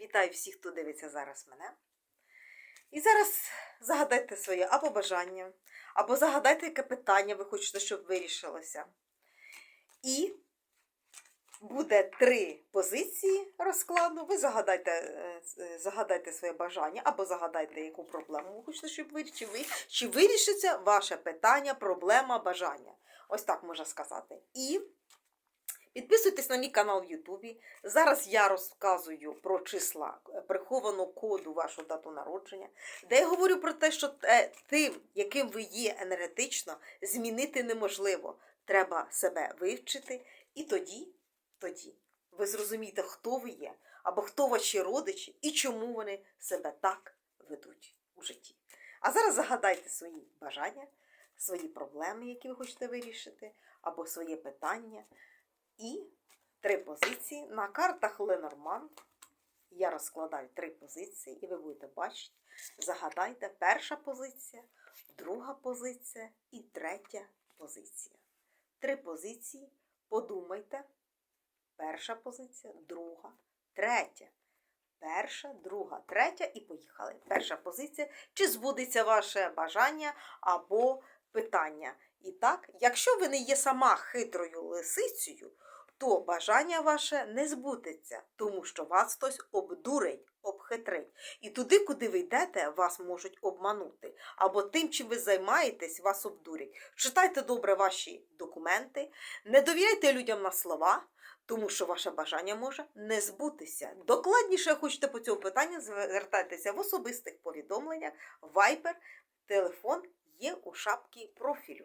Вітаю всіх, хто дивиться зараз мене. І зараз загадайте своє або бажання, або загадайте, яке питання ви хочете, щоб вирішилося. І буде три позиції розкладу. Ви загадайте, е, е, загадайте своє бажання, або загадайте, яку проблему ви хочете, щоб вирішити, ви, чи вирішиться ваше питання, проблема, бажання. Ось так можна сказати. І Підписуйтесь на мій канал в Ютубі. Зараз я розказую про числа е, прихованого коду вашого дату народження, де я говорю про те, що е, тим, яким ви є енергетично, змінити неможливо. Треба себе вивчити, і тоді, тоді ви зрозумієте, хто ви є, або хто ваші родичі і чому вони себе так ведуть у житті. А зараз загадайте свої бажання, свої проблеми, які ви хочете вирішити, або своє питання. І три позиції. На картах Ленорман я розкладаю три позиції, і ви будете бачити. Загадайте перша позиція, друга позиція і третя позиція. Три позиції. Подумайте. Перша позиція, друга, третя. Перша, друга, третя і поїхали. Перша позиція. Чи збудеться ваше бажання або питання? І так, якщо ви не є сама хитрою лисицею, то бажання ваше не збудеться, тому що вас хтось обдурить, обхитрить. І туди, куди ви йдете, вас можуть обманути. Або тим, чим ви займаєтесь, вас обдурять. Читайте добре ваші документи, не довіряйте людям на слова. Тому що ваше бажання може не збутися. Докладніше хочете по цьому питанню, звертайтеся в особистих повідомленнях, Viber, телефон є у шапці профілю.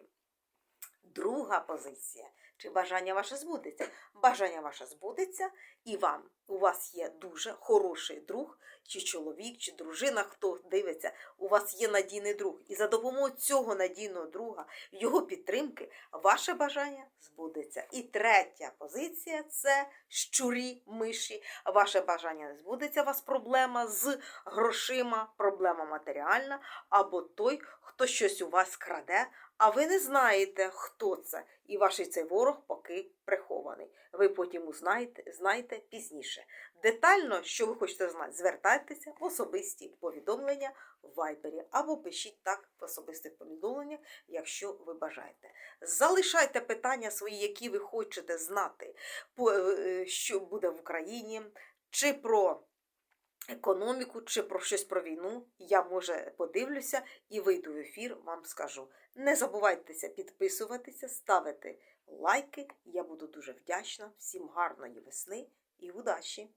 Друга позиція. Чи бажання ваше збудеться? Бажання ваше збудеться, і вам у вас є дуже хороший друг, чи чоловік, чи дружина, хто дивиться, у вас є надійний друг. І за допомогою цього надійного друга, його підтримки, ваше бажання збудеться. І третя позиція це щурі, миші. Ваше бажання не збудеться, у вас проблема з грошима, проблема матеріальна, або той, хто щось у вас краде, а ви не знаєте, хто це, і ваш цей ворог поки прихований. Ви потім узнаєте знаєте пізніше. Детально, що ви хочете знати, звертайтеся в особисті повідомлення в Вайбері або пишіть так в особистих повідомленнях, якщо ви бажаєте. Залишайте питання свої, які ви хочете знати, е, що буде в Україні, чи про економіку, чи про щось про війну. Я, може, подивлюся і вийду в ефір, вам скажу. Не забувайтеся підписуватися, ставити лайки. Я буду дуже вдячна. Всім гарної весни і удачі!